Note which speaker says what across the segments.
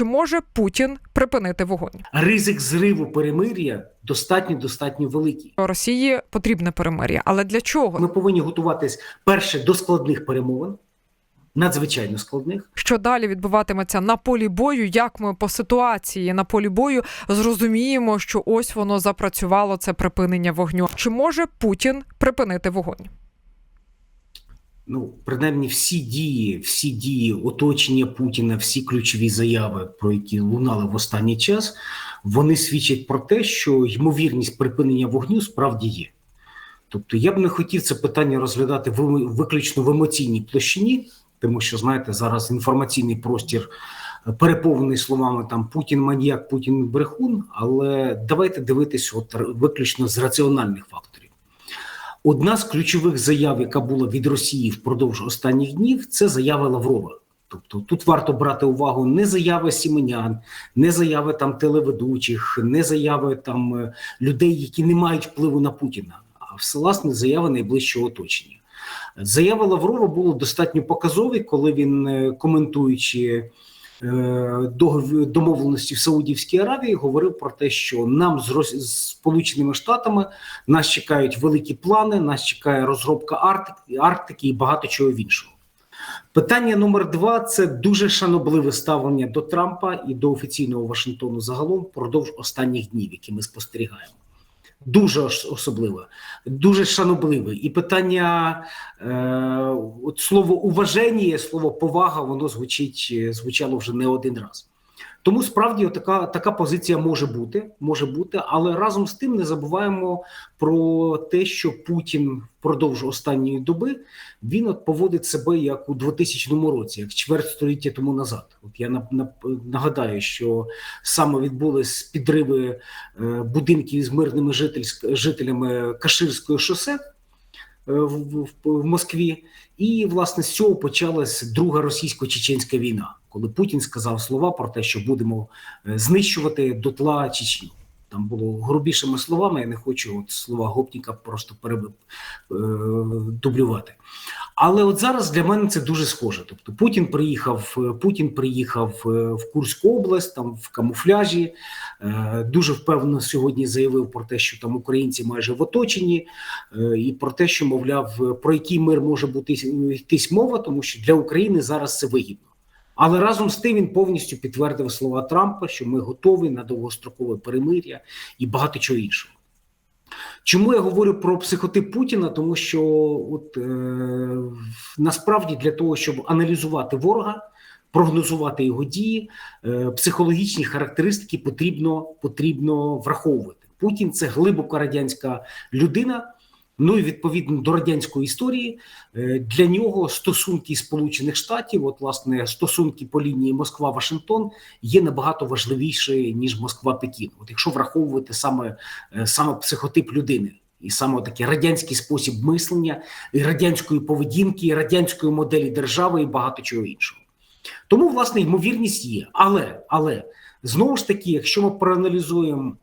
Speaker 1: Чи може Путін припинити вогонь?
Speaker 2: Ризик зриву перемир'я достатньо достатньо великий.
Speaker 1: Росії потрібне перемир'я, але для чого?
Speaker 2: Ми повинні готуватись перше до складних перемовин, надзвичайно складних.
Speaker 1: Що далі відбуватиметься на полі бою? Як ми по ситуації на полі бою зрозуміємо, що ось воно запрацювало це припинення вогню? Чи може Путін припинити вогонь?
Speaker 2: Ну, принаймні, всі дії, всі дії оточення Путіна, всі ключові заяви, про які лунали в останній час, вони свідчать про те, що ймовірність припинення вогню справді є. Тобто, я б не хотів це питання розглядати виключно в емоційній площині, тому що знаєте, зараз інформаційний простір е, переповнений словами там Путін маніяк, Путін брехун. Але давайте дивитися от виключно з раціональних факторів. Одна з ключових заяв, яка була від Росії впродовж останніх днів, це заява Лаврова. Тобто тут варто брати увагу не заяви сіменян, не заяви там телеведучих, не заяви там е, людей, які не мають впливу на Путіна, а все, власне заяви найближчого оточення. Заява Лаврова була достатньо показові, коли він, е, коментуючи домовленості в Саудівській Аравії, говорив про те, що нам з Рос- Сполученими Штатами нас чекають великі плани, нас чекає розробка Арктики, Арктики і багато чого іншого. Питання номер два це дуже шанобливе ставлення до Трампа і до офіційного Вашингтону загалом впродовж останніх днів, які ми спостерігаємо. Дуже особлива, дуже шанобливе. І питання е, от слово уваження, слово повага, воно звучить звучало вже не один раз. Тому справді така, така позиція може бути, може бути, але разом з тим не забуваємо про те, що Путін впродовж останньої доби він от поводить себе як у 2000 році, як чверть століття тому назад. От я на, на, нагадаю, що саме відбулись підриви е, будинків з мирними жительськ, жителями Каширського шосе. е, В, в, в Москві, і власне з цього почалась друга російсько-чеченська війна, коли Путін сказав слова про те, що будемо е, знищувати дотла Чечню. Там було грубішими словами. Я не хочу от слова гопніка просто переб... е. Але от зараз для мене це дуже схоже. Тобто Путін приїхав, е, Путін приїхав в Курську область, там в камуфляжі. Дуже впевнено сьогодні заявив про те, що там українці майже в оточенні, і про те, що мовляв, про який мир може бути йтись мова, тому що для України зараз це вигідно. Але разом з тим він повністю підтвердив слова Трампа, що ми готові на довгострокове перемир'я і багато чого іншого. Чому я говорю про психотип Путіна? Тому що от е, насправді для того, щоб аналізувати ворога, прогнозувати його дії, е, психологічні характеристики потрібно, потрібно враховувати. Путін це глибоко радянська людина. Ну і відповідно до радянської історії е, для нього стосунки Сполучених Штатів, от власне стосунки по лінії Москва-Вашингтон, є набагато важливіші ніж Москва-Пекін. От якщо враховувати саме, е, саме психотип людини. І саме такий радянський спосіб мислення, і радянської поведінки, і радянської моделі держави, і багато чого іншого. Тому, власне, ймовірність є. Але, але знову ж таки, якщо ми проаналізуємо,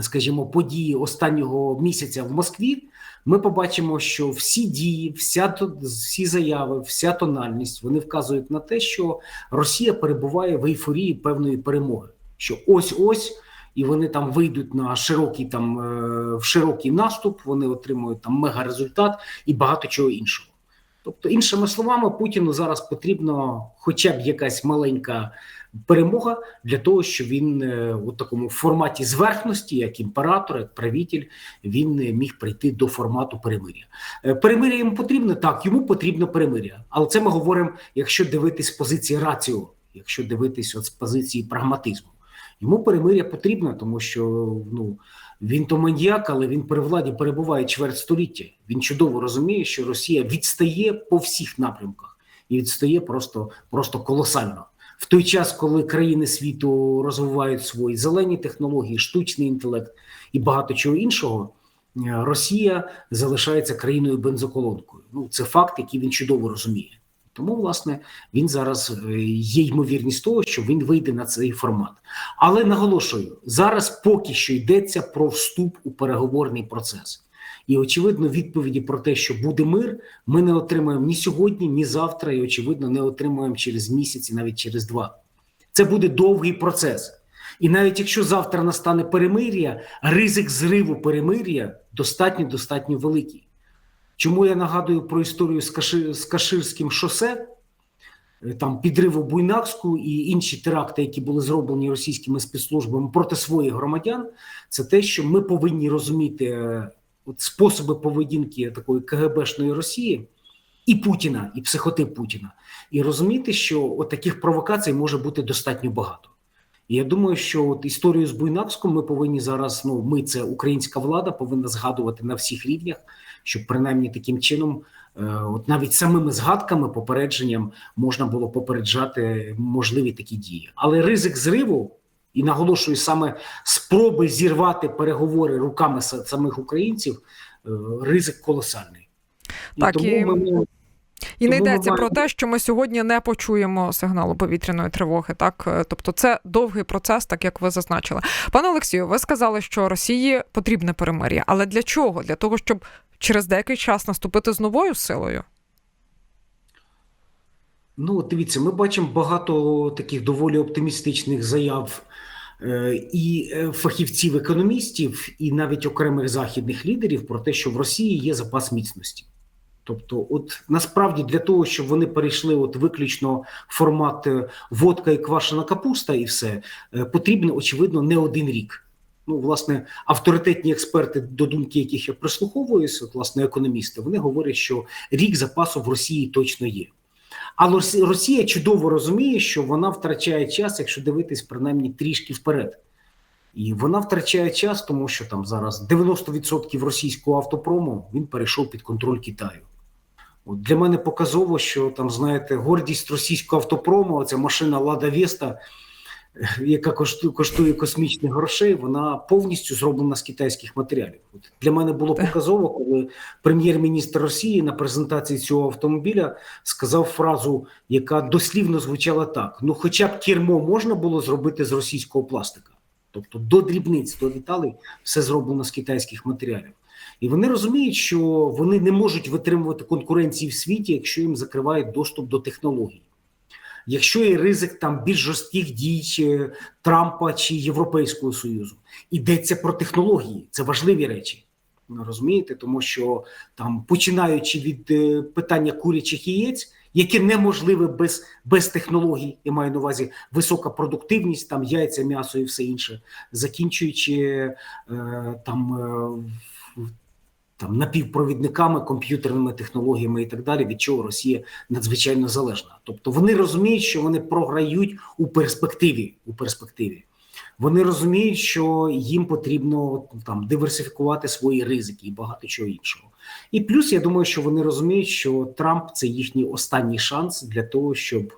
Speaker 2: скажімо, події останнього місяця в Москві, ми побачимо, що всі дії, вся всі заяви, вся тональність вони вказують на те, що Росія перебуває в ейфорії певної перемоги. Що ось ось. І вони там вийдуть на широкий там е, в широкий наступ, вони отримують там мега результат і багато чого іншого. Тобто, іншими словами, Путіну зараз потрібно хоча б якась маленька перемога для того, щоб він е, у такому форматі зверхності, як імператор, як правитель, він е, міг прийти до формату перемиря. Е, Перемиря йому потрібно так, йому потрібно перемиря. Але це ми говоримо, якщо дивитись з позиції раціо, якщо дивитись от з позиції прагматизму. Йому перемиря потрібно, тому що ну він то маньяк, але він при владі перебуває чверть століття. Він чудово розуміє, що Росія відстає по всіх напрямках і відстає просто, просто колосально. В той час, коли країни світу розвивають свої зелені технології, штучний інтелект і багато чого іншого, е, Росія залишається країною бензоколонкою. Ну це факт, який він чудово розуміє. Тому, власне, він зараз е, є ймовірність того, що він вийде на цей формат. Але наголошую, зараз поки що йдеться про вступ у переговорний процес. І очевидно, відповіді про те, що буде мир, ми не отримаємо ні сьогодні, ні завтра, і очевидно, не отримаємо через місяць і навіть через два. Це буде довгий процес. І навіть якщо завтра настане перемир'я, ризик зриву перемир'я достатньо достатньо великий. Чому я нагадую про історію з, Каши, з Каширським шосе, е, там підриву Буйнакську і інші теракти, які були зроблені російськими спецслужбами проти своїх громадян, це те, що ми повинні розуміти е, от способи поведінки такої КГБшної Росії і Путіна, і психотип Путіна, і розуміти, що от таких провокацій може бути достатньо багато. І я думаю, що от історію з Буйнакськом ми повинні зараз. Ну, ми це українська влада повинна згадувати на всіх рівнях, щоб принаймні таким чином, е, от навіть самими згадками, попередженням можна було попереджати можливі такі дії. Але ризик зриву, і наголошую саме спроби зірвати переговори руками самих українців, е, ризик колосальний.
Speaker 1: Так, і-
Speaker 2: ми
Speaker 1: І не
Speaker 2: Тому ми
Speaker 1: йдеться про те, що ми сьогодні не почуємо сигналу повітряної тривоги. Так, Е, тобто, це довгий процес, так як ви зазначили. Пане Олексію, ви сказали, що Росії потрібне перемир'я. Але для чого? Для того, щоб через деякий час наступити з новою силою?
Speaker 2: Ну, дивіться, ми бачимо багато таких доволі оптимістичних заяв е, і е, фахівців, економістів, і навіть окремих західних лідерів про те, що в Росії є запас міцності. Тобто, от насправді для того, щоб вони перейшли от виключно формат е, водка і квашена капуста, і все потрібно, очевидно, не один рік. Ну, власне, авторитетні експерти, до думки яких я прислуховуюся, власне, економісти, вони говорять, що рік запасу в Росії точно є. Але Росія чудово розуміє, що вона втрачає час, якщо дивитись принаймні трішки вперед. І вона втрачає час, тому що там зараз 90% російського автопрому він перейшов під контроль Китаю. От для мене показово, що там, знаєте, гордість російського автопрому, ця машина Лада Веста, яка коштує, коштує космічних грошей, вона повністю зроблена з китайських матеріалів. От для мене було показово, коли прем'єр-міністр Росії на презентації цього автомобіля сказав фразу, яка дослівно звучала так: ну, хоча б кермо можна було зробити з російського пластика. Тобто до дрібниць, до деталей все зроблено з китайських матеріалів. І вони розуміють, що вони не можуть витримувати конкуренції в світі, якщо їм закривають доступ до технологій. Якщо є ризик там більш жорстких дій Трампа чи Європейського Союзу, йдеться про технології, це важливі речі. Розумієте, тому що там починаючи від е, питання курячих яєць, яке неможливе без, без технологій, я маю на увазі висока продуктивність, там яйця, м'ясо і все інше, закінчуючи е, там, е, там напівпровідниками, комп'ютерними технологіями і так далі, від чого Росія надзвичайно залежна. Тобто вони розуміють, що вони програють у перспективі. У перспективі. Вони розуміють, що їм потрібно там диверсифікувати свої ризики і багато чого іншого. І плюс я думаю, що вони розуміють, що Трамп це їхній останній шанс для того, щоб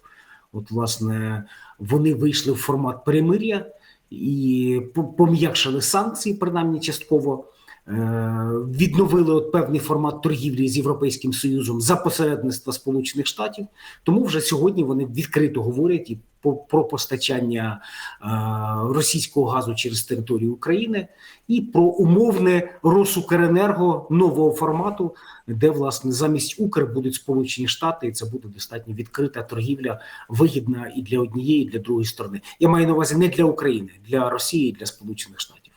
Speaker 2: от власне вони вийшли в формат перемир'я і пом'якшили санкції, принаймні частково. Е, Відновили от певний формат торгівлі з Європейським Союзом за посередництва Сполучених Штатів. Тому вже сьогодні вони відкрито говорять і про постачання е, російського газу через територію України і про умовне Росукренерго нового формату, де власне замість Укр будуть Сполучені Штати, і це буде достатньо відкрита торгівля, вигідна і для однієї, і для другої сторони. Я маю на увазі не для України, для Росії, і для Сполучених Штатів.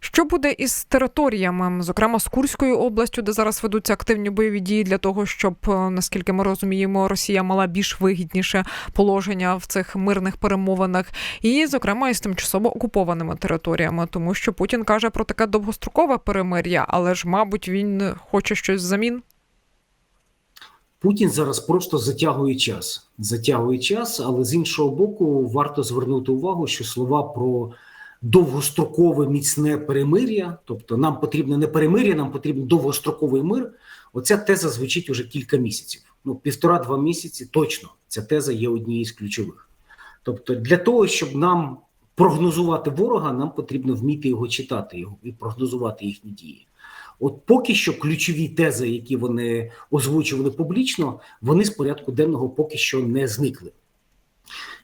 Speaker 1: Що буде із територіями, зокрема з Курською областю, де зараз ведуться активні бойові дії для того, щоб е, наскільки ми розуміємо, Росія мала більш вигідніше положення в цих мирних перемовинах, і зокрема із тимчасово окупованими територіями, тому що Путін каже про таке довгострокове перемир'я, але ж, мабуть, він хоче щось взамін.
Speaker 2: Путін зараз просто затягує час, затягує час, але з іншого боку, варто звернути увагу, що слова про довгострокове міцне перемир'я, тобто нам потрібно не перемир'я, нам потрібен довгостроковий мир. Оця теза звучить уже кілька місяців. Ну, півтора-два місяці точно ця теза є однією з ключових. Тобто, для того, щоб нам прогнозувати ворога, нам потрібно вміти його читати його і прогнозувати їхні дії. От поки що ключові тези, які вони озвучували публічно, вони з порядку денного поки що не зникли.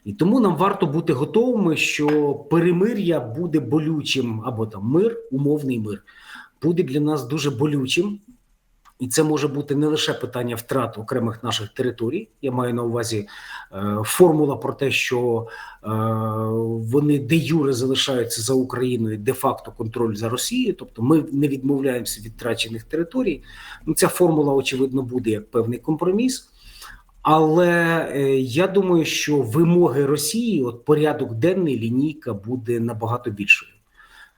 Speaker 2: І тому нам варто бути готовими, що перемир'я буде болючим, або там мир, умовний мир, буде для нас дуже болючим. І це може бути не лише питання втрат окремих наших територій. Я маю на увазі е, формула про те, що е, вони де юре залишаються за Україною, де факто контроль за Росією. Тобто ми не відмовляємося від втрачених територій. Ну, ця формула, очевидно, буде як певний компроміс. Але е, я думаю, що вимоги Росії, от порядок денний, лінійка буде набагато більшою.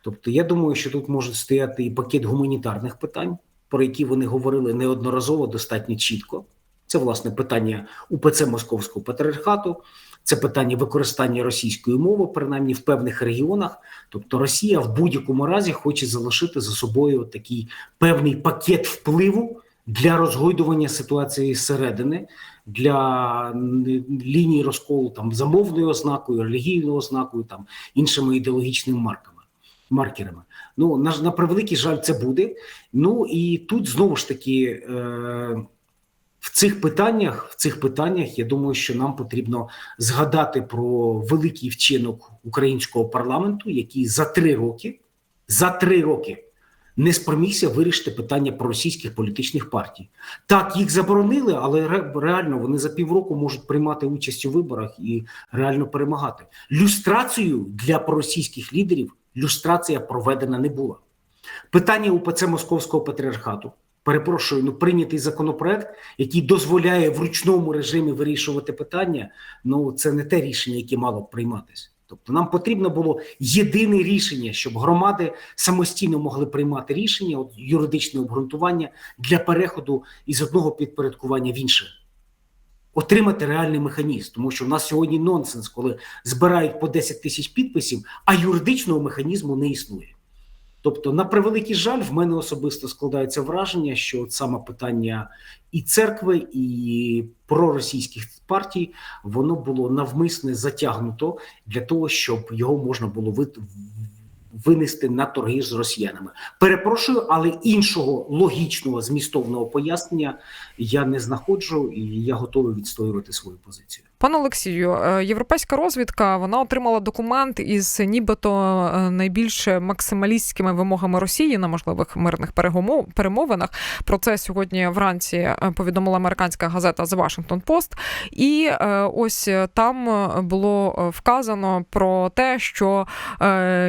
Speaker 2: Тобто, я думаю, що тут може стояти і пакет гуманітарних питань, про які вони говорили неодноразово достатньо чітко. Це власне питання УПЦ Московського патріархату, це питання використання російської мови, принаймні в певних регіонах. Тобто, Росія в будь-якому разі хоче залишити за собою такий певний пакет впливу для розгойдування ситуації зсередини, для лінії розколу там за мовною ознакою, релігійною ознакою, там іншими ідеологічними марками. Маркерами, ну на, на превеликий жаль, це буде. Ну і тут знову ж таки е, в цих питаннях, в цих питаннях, я думаю, що нам потрібно згадати про великий вчинок українського парламенту, який за три роки, за три роки не спромігся вирішити питання про російських політичних партій. Так, їх заборонили, але реально вони за півроку можуть приймати участь у виборах і реально перемагати. Люстрацію для проросійських лідерів люстрація проведена не була. Питання УПЦ Московського патріархату. Перепрошую, ну прийнятий законопроект, який дозволяє в ручному режимі вирішувати питання. Ну це не те рішення, яке мало б прийматися. Тобто нам потрібно було єдине рішення, щоб громади самостійно могли приймати рішення, от юридичне обґрунтування для переходу із одного підпорядкування в інше. Отримати реальний механізм, тому що в нас сьогодні нонсенс, коли збирають по 10 тисяч підписів, а юридичного механізму не існує. Тобто, на превеликий жаль, в мене особисто складається враження, що от саме питання і церкви, і проросійських партій воно було навмисне затягнуто для того, щоб його можна було вит- винести на торги з росіянами. Перепрошую, але іншого логічного змістовного пояснення я не знаходжу, і я готовий відстоювати свою позицію.
Speaker 1: Пане Олексію, е, європейська розвідка вона отримала документ із нібито е, найбільш максималістськими вимогами Росії на можливих мирних перемовинах. Про це сьогодні вранці е, повідомила американська газета The Washington Post. І ось там було вказано про те, що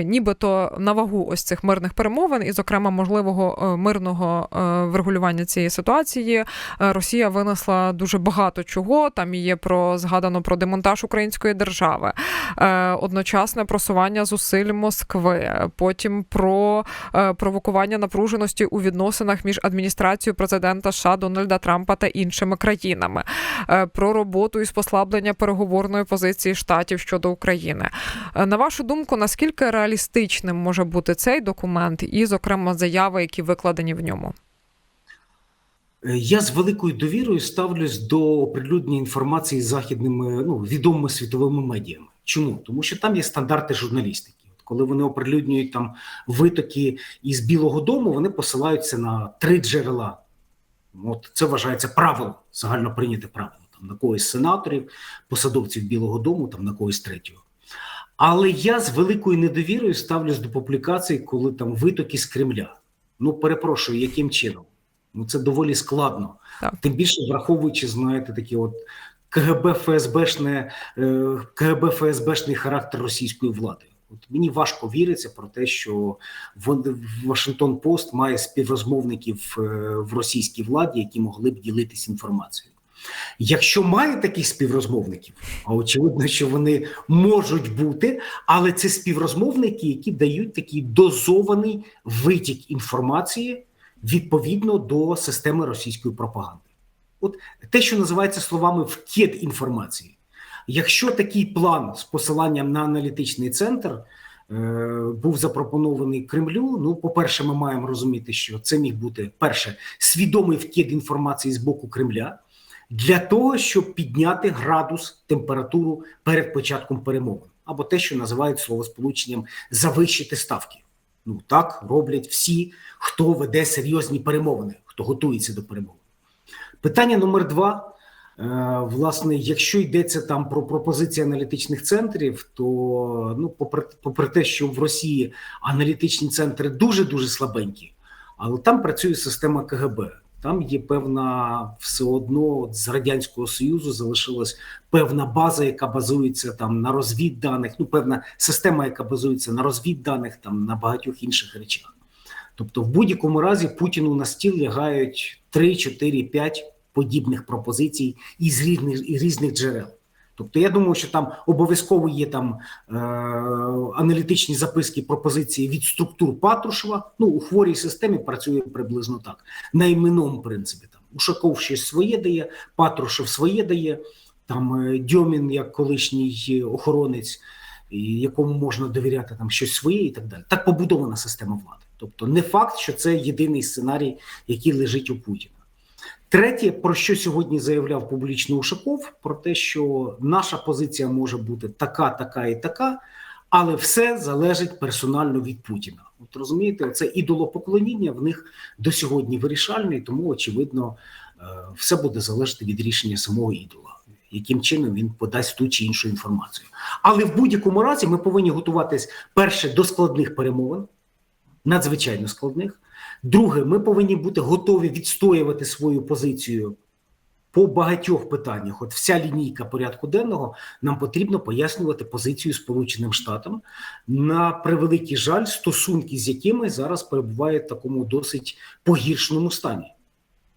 Speaker 1: нібито на вагу ось цих мирних перемовин, і, зокрема, можливого мирного врегулювання цієї ситуації, Росія винесла дуже багато чого. Там є про згадано про демонтаж української держави, е, одночасне просування зусиль Москви, потім про е, провокування напруженості у відносинах між адміністрацією президента США Дональда Трампа та іншими країнами, е, про роботу із послаблення переговорної позиції штатів щодо України. На вашу думку, наскільки реалістичним може бути цей документ, і, зокрема, заяви, які викладені в ньому?
Speaker 2: Е, Я з великою довірою ставлюсь до оприлюднення інформації з західними ну, відомими світовими медіями. Чому? Тому що там є стандарти журналістики. Коли вони оприлюднюють там витоки із Білого Дому, вони посилаються на три джерела. От це вважається правило, загально прийняте правило. Там на когось сенаторів, посадовців Білого Дому, там на когось третього. Але я з великою недовірою ставлюсь до публікацій, коли там витоки з Кремля. Ну, перепрошую, яким чином? Ну це доволі складно.
Speaker 1: Так.
Speaker 2: Тим більше враховуючи, знаєте, такі от КГБ ФСБшне, е, КГБ ФСБшний характер російської влади. От мені важко віриться про те, що Вашингтон Пост має співрозмовників е, в російській владі, які могли б ділитись інформацією. Якщо має таких співрозмовників, а очевидно, що вони можуть бути, але це співрозмовники, які дають такий дозований витік інформації відповідно до системи російської пропаганди. От те, що називається словами вкид інформації. Якщо такий план з посиланням на аналітичний центр е, був запропонований Кремлю, ну, по-перше, ми маємо розуміти, що це міг бути перше свідомий вкид інформації з боку Кремля для того, щоб підняти градус, температуру перед початком перемовин, або те, що називають словосполученням завищити ставки. Ну так роблять всі, хто веде серйозні перемовини, хто готується до перемовин. Питання номер два. Е, Власне, якщо йдеться там про пропозиції аналітичних центрів, то ну, попри, попри те, що в Росії аналітичні центри дуже дуже слабенькі, але там працює система КГБ. Там є певна все одно з радянського союзу залишилась певна база, яка базується там на розвідданих, ну певна система, яка базується на розвідданих, там на багатьох інших речах. Тобто, в будь-якому разі Путіну на стіл лягають 3, 4, 5 подібних пропозицій із різних із різних джерел. Тобто, я думаю, що там обов'язково є там е, аналітичні записки пропозиції від структур Патрушева. Ну у хворій системі працює приблизно так на іменному принципі. Там Ушаков щось своє дає, Патрушев своє дає. Там е, Дьомін, як колишній охоронець, якому можна довіряти там щось своє, і так далі. Так побудована система влади. Тобто, не факт, що це єдиний сценарій, який лежить у Путіна. Третє, про що сьогодні заявляв публічно Ушаков, про те, що наша позиція може бути така, така і така, але все залежить персонально від Путіна. От розумієте, це ідолопоклоніння в них до сьогодні вирішальне, тому очевидно е, все буде залежати від рішення самого ідола, яким чином він подасть ту чи іншу інформацію. Але в будь-якому разі ми повинні готуватись перше до складних перемовин, надзвичайно складних. Друге, ми повинні бути готові відстоювати свою позицію по багатьох питаннях. От вся лінійка порядку денного нам потрібно пояснювати позицію Сполученим Штатам на превеликий жаль, стосунки з якими зараз перебувають в такому досить погіршеному стані.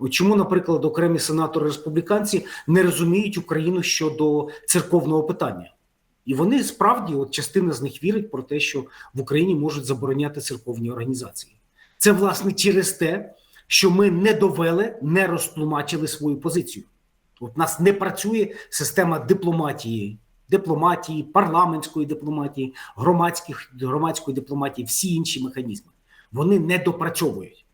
Speaker 2: Чому, наприклад, окремі сенатори республіканці не розуміють Україну щодо церковного питання? І вони справді, от частина з них вірить про те, що в Україні можуть забороняти церковні організації. Це власне через те, що ми не довели, не розтлумачили свою позицію. От нас не працює система дипломатії, дипломатії, парламентської дипломатії, громадських громадської дипломатії, всі інші механізми. Вони не допрацьовують.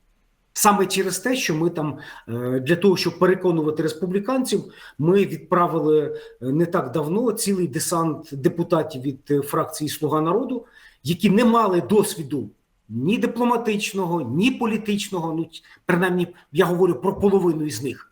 Speaker 2: Саме через те, що ми там е, для того, щоб переконувати республіканців, ми відправили е, не так давно цілий десант депутатів від е, фракції Слуга народу, які не мали досвіду ні дипломатичного, ні політичного. Ну принаймні, я говорю про половину із них.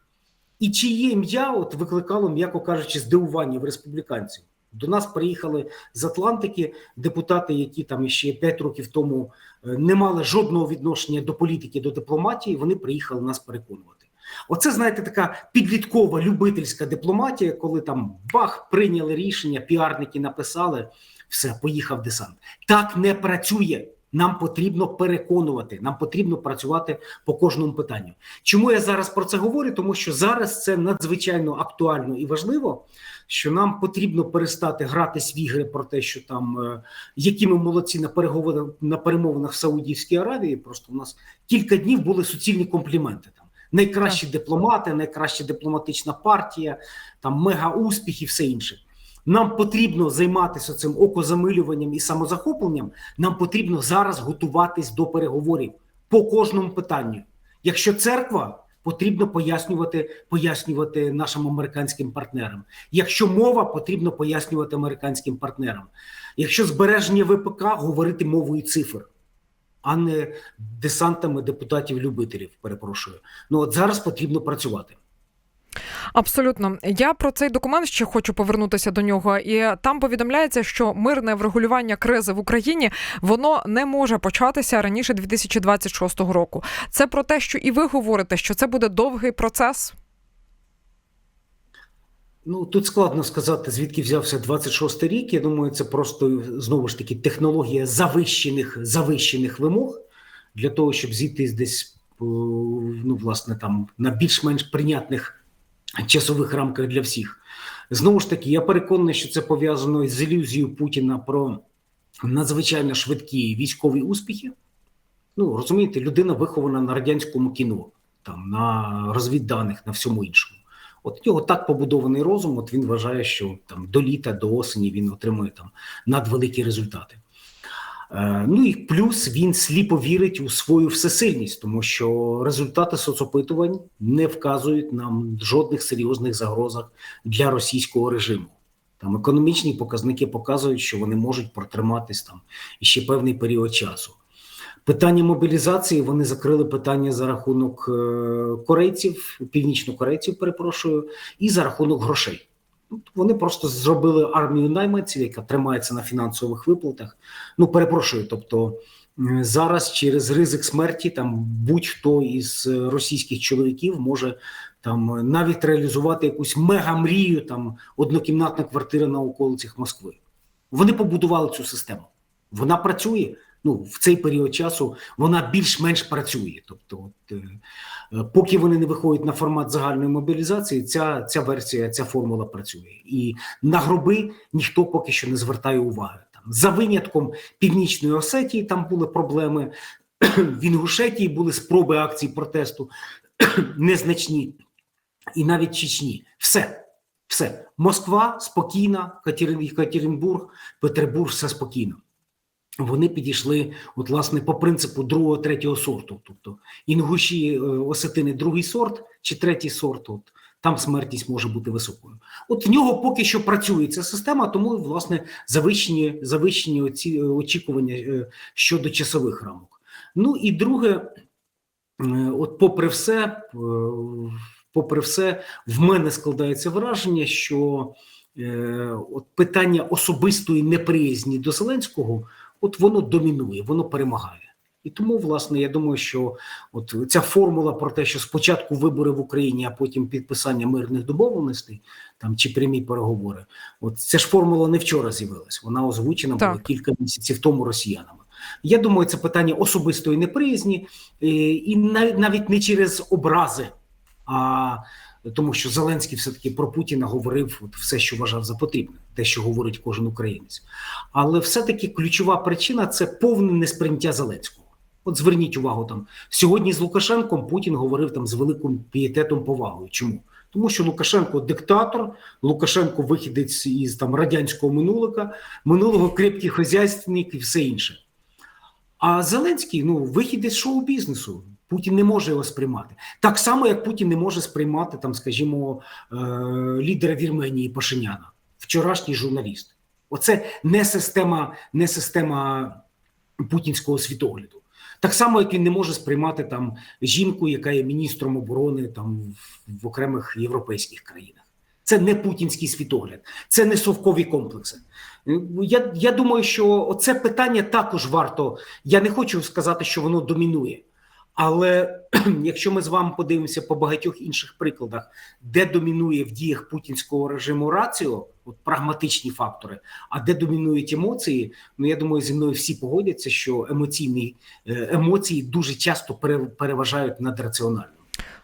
Speaker 2: І чиє ім'я от викликало, м'яко кажучи, здивування в республіканців. До нас приїхали з Атлантики депутати, які там ще 5 років тому не мали жодного відношення до політики, до дипломатії. Вони приїхали нас переконувати. Оце знаєте, така підліткова любительська дипломатія, коли там бах прийняли рішення, піарники написали, все, поїхав десант. Так не працює. Нам потрібно переконувати, нам потрібно працювати по кожному питанню. Чому я зараз про це говорю? Тому що зараз це надзвичайно актуально і важливо, що нам потрібно перестати гратись в ігри про те, що там е, які ми молодці на переговорах на перемовинах в Саудівській Аравії. Просто у нас кілька днів були суцільні компліменти. Там найкращі дипломати, найкраща дипломатична партія, там мега успіх і все інше. Нам потрібно займатися цим окозамилюванням і самозахопленням. Нам потрібно зараз готуватись до переговорів по кожному питанню. Якщо церква, потрібно пояснювати, пояснювати нашим американським партнерам. Якщо мова, потрібно пояснювати американським партнерам. Якщо збереження ВПК, говорити мовою цифр, а не десантами депутатів-любителів. Перепрошую. Ну от зараз потрібно працювати.
Speaker 1: Абсолютно, я про цей документ ще хочу повернутися до нього, і там повідомляється, що мирне врегулювання кризи в Україні воно не може початися раніше 2026 року. Це про те, що і ви говорите, що це буде довгий процес.
Speaker 2: Ну тут складно сказати, звідки взявся 26-й рік. Я думаю, це просто знову ж таки технологія завищених завищених вимог для того, щоб зійти десь ну, власне там на більш-менш прийнятних часових рамках для всіх. Знову ж таки, я переконаний, що це пов'язано з ілюзією Путіна про надзвичайно швидкі військові успіхи. Ну розумієте, людина вихована на радянському кіно, там на розвідданих, на всьому іншому. От у нього так побудований розум. От він вважає, що там до літа, до осені він отримує там надвеликі результати. Е, ну і плюс він сліпо вірить у свою всесильність, тому що результати соцопитувань не вказують нам жодних серйозних загрозах для російського режиму. Там економічні показники показують, що вони можуть протриматись там ще певний період часу. Питання мобілізації вони закрили питання за рахунок е, корейців, північнокорейців, перепрошую, і за рахунок грошей. Вони просто зробили армію найманців, яка тримається на фінансових виплатах. Ну перепрошую, тобто Зараз через ризик смерті там будь-хто із е, російських чоловіків може там е, навіть реалізувати якусь мегамрію, там однокімнатна квартира на околицях Москви. Вони побудували цю систему. Вона працює. Ну, в цей період часу вона більш-менш працює. Тобто, от, е, е, поки вони не виходять на формат загальної мобілізації, ця, ця версія, ця формула працює. І на гроби ніхто поки що не звертає уваги. Там, за винятком Північної Осетії там були проблеми, в Інгушетії були спроби акцій протесту незначні, і навіть Чечні. Все. Все. Москва спокійна, Катерин- Екатеринбург, Петербург, все спокійно. Вони підійшли, от, власне, по принципу другого, третього сорту. Тобто інгуші е, осетини другий сорт чи третій сорт, от, там смертність може бути високою. От в нього поки що працює ця система, тому, власне, завищені, завищені оці, очікування е, щодо часових рамок. Ну і друге, е, от попри все, е, попри все, в мене складається враження, що е, от питання особистої неприязні до Зеленського, от воно домінує, воно перемагає. І тому, власне, я думаю, що от ця формула про те, що спочатку вибори в Україні, а потім підписання мирних домовленостей там чи прямі переговори, от ця ж формула не вчора з'явилась. Вона озвучена була кілька місяців тому росіянами. Я думаю, це питання особистої неприязні, е, і навіть не через образи, а тому, що Зеленський все-таки про Путіна говорив от все, що вважав за потрібне, те, що говорить кожен українець. Але все-таки ключова причина це повне несприйняття Зеленського. От зверніть увагу там сьогодні з Лукашенком Путін говорив там з великим пієтетом повагою. Чому? Тому що Лукашенко диктатор, Лукашенко вихідець із там радянського минулика, минулого крепкий хазяйственник і все інше. А Зеленський ну вихід із шоу-бізнесу. Путін не може його сприймати. Так само, як Путін не може сприймати, там, скажімо, е- лідера Вірменії Пашиняна, вчорашній журналіст. Оце не система, не система путінського світогляду. Так само, як він не може сприймати там жінку, яка є міністром оборони там в, окремих європейських країнах. Це не путінський світогляд, це не совкові комплекси. Я, я думаю, що це питання також варто. Я не хочу сказати, що воно домінує. Але якщо ми з вами подивимося по багатьох інших прикладах, де домінує в діях путінського режиму раціо, от прагматичні фактори, а де домінують емоції, ну я думаю, зі мною всі погодяться, що емоційні е, емоції дуже часто пере- переважають над раціональним.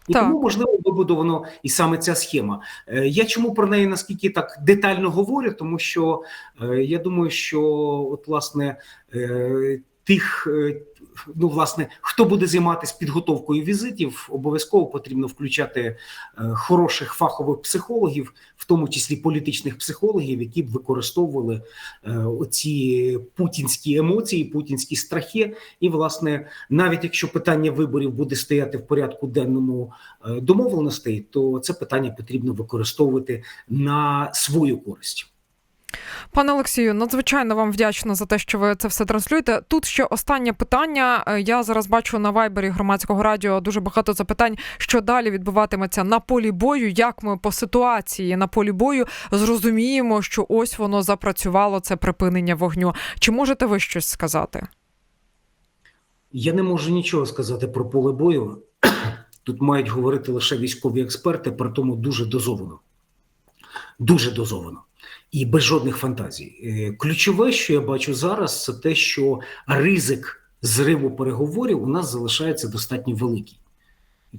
Speaker 2: І
Speaker 1: Так.
Speaker 2: тому можливо вибудовано і саме ця схема. Е, Я чому про неї наскільки так детально говорю? Тому що е, я думаю, що от власне тих. е, Ну, власне, хто буде займатися підготовкою візитів, обов'язково потрібно включати е, хороших фахових психологів, в тому числі політичних психологів, які б використовували е, оці путінські емоції, путінські страхи. І, власне, навіть якщо питання виборів буде стояти в порядку денному домовленостей, то це питання потрібно використовувати на свою користь.
Speaker 1: Пане Олексію, надзвичайно вам вдячна за те, що ви це все транслюєте. Тут ще останнє питання. Е, Я зараз бачу на вайбері громадського радіо дуже багато запитань, що далі відбуватиметься на полі бою. Як ми по ситуації на полі бою зрозуміємо, що ось воно запрацювало це припинення вогню. Чи можете ви щось сказати?
Speaker 2: Я не можу нічого сказати про поле бою. Тут мають говорити лише військові експерти, при тому дуже дозовано. Дуже дозовано. І без жодних фантазій. Е, Ключове, що я бачу зараз, це те, що ризик зриву переговорів у нас залишається достатньо великий.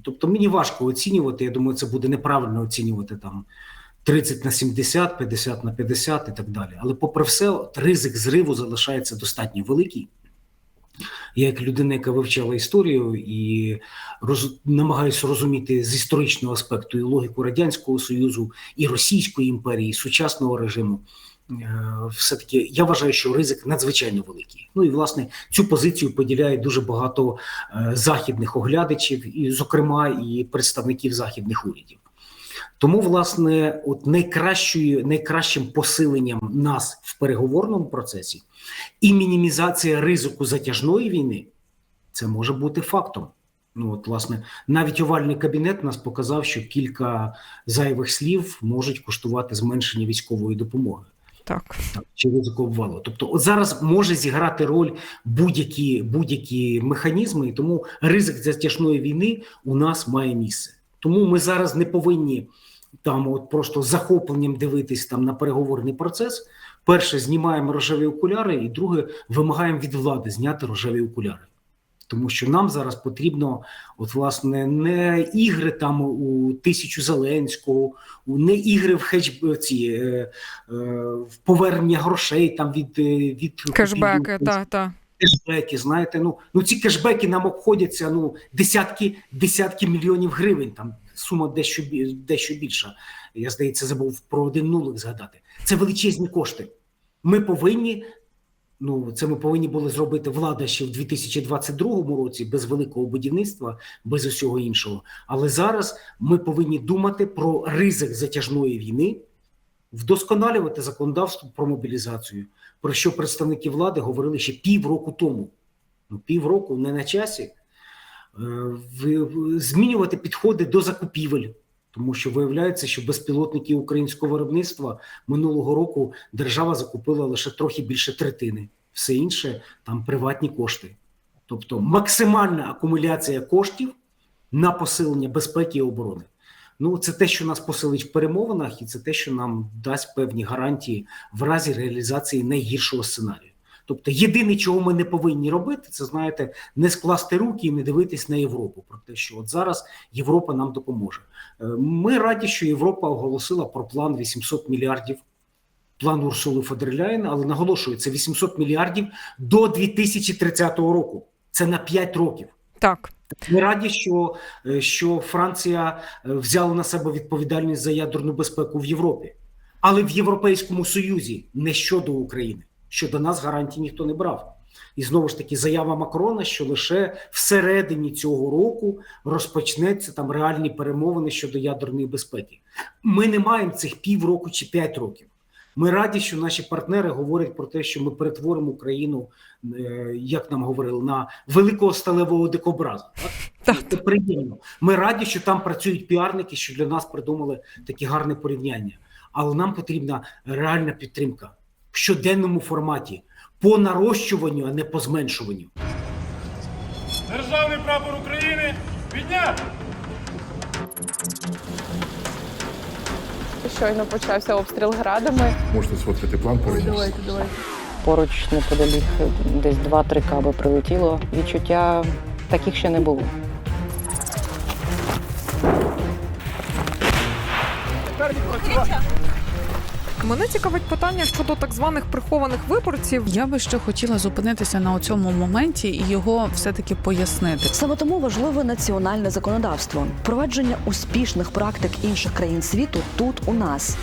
Speaker 2: Тобто мені важко оцінювати. Я думаю, це буде неправильно оцінювати там 30 на 70, 50 на 50 і так далі. Але, попри все, ризик зриву залишається достатньо великий. Я, як людина, яка вивчала історію і роз... намагаюся розуміти з історичного аспекту і логіку Радянського Союзу, і Російської імперії, і сучасного режиму, е, все-таки я вважаю, що ризик надзвичайно великий. Ну і власне цю позицію поділяє дуже багато е, західних оглядачів, і, зокрема, і представників західних урядів. Тому, власне, от найкращою, найкращим посиленням нас в переговорному процесі і мінімізація ризику затяжної війни це може бути фактом. Ну, от, власне, навіть овальний кабінет нас показав, що кілька зайвих слів можуть коштувати зменшення військової допомоги.
Speaker 1: Так.
Speaker 2: Так, чи ризику обвалу. Тобто, от зараз може зіграти роль будь-які, будь-які механізми, і тому ризик затяжної війни у нас має місце. Тому ми зараз не повинні там, от просто захопленням дивитись там на переговорний процес. Перше, знімаємо рожеві окуляри, і друге, вимагаємо від влади зняти рожеві окуляри. Тому що нам зараз потрібно, от власне, не ігри там у тисячу Зеленського, не ігри в хедж ці е, е, в повернення грошей там від, е, від
Speaker 1: Кешбеки, так, так.
Speaker 2: кешбеки. Знаєте, ну ну ці кешбеки нам обходяться ну десятки десятки мільйонів гривень. Там сума дещо дещо більша. Я здається, забув про один нулик згадати. Це величезні кошти. Ми повинні. Ну, це ми повинні були зробити влада ще в 2022 році без великого будівництва, без усього іншого. Але зараз ми повинні думати про ризик затяжної війни, вдосконалювати законодавство про мобілізацію, про що представники влади говорили ще півроку тому. Ну, півроку не на часі. Е, Змінювати підходи до закупівель, тому що виявляється, що безпілотники українського виробництва минулого року держава закупила лише трохи більше третини. Все інше там приватні кошти. Тобто максимальна акумуляція коштів на посилення безпеки і оборони. Ну, це те, що нас посилить в перемовинах, і це те, що нам дасть певні гарантії в разі реалізації найгіршого сценарію. Тобто, єдине, чого ми не повинні робити, це знаєте, не скласти руки і не дивитись на Європу. Про те, що от зараз Європа нам допоможе. Е, Ми раді, що Європа оголосила про план 800 мільярдів. План Урсули Фодерляєн, але наголошую, це 800 мільярдів до 2030 року. Це на 5 років.
Speaker 1: Так.
Speaker 2: Ми раді, що, е, що Франція е, взяла на себе відповідальність за ядерну безпеку в Європі, але в Європейському Союзі не щодо України. Щодо нас гарантій ніхто не брав. І знову ж таки, заява Макрона, що лише всередині цього року розпочнеться там реальні перемовини щодо ядерної безпеки. Ми не маємо цих півроку чи п'ять років. Ми раді, що наші партнери говорять про те, що ми перетворимо Україну, е, як нам говорили, на великого сталевого дикобраза.
Speaker 1: Так?
Speaker 2: Це приємно. Ми раді, що там працюють піарники, що для нас придумали таке гарне порівняння. Але нам потрібна реальна підтримка в щоденному форматі по нарощуванню, а не по зменшуванню.
Speaker 3: Державний прапор України підняти!
Speaker 4: Щойно почався обстріл градами.
Speaker 5: Можете сфоткати план переніс.
Speaker 6: Поруч неподалік десь 2-3 каби прилетіло. Відчуття таких ще не було.
Speaker 1: Мене цікавить питання щодо так званих прихованих виборців.
Speaker 7: Я би ще хотіла зупинитися на цьому моменті і його все-таки пояснити.
Speaker 8: Саме тому важливе національне законодавство, впровадження успішних практик інших країн світу тут у нас.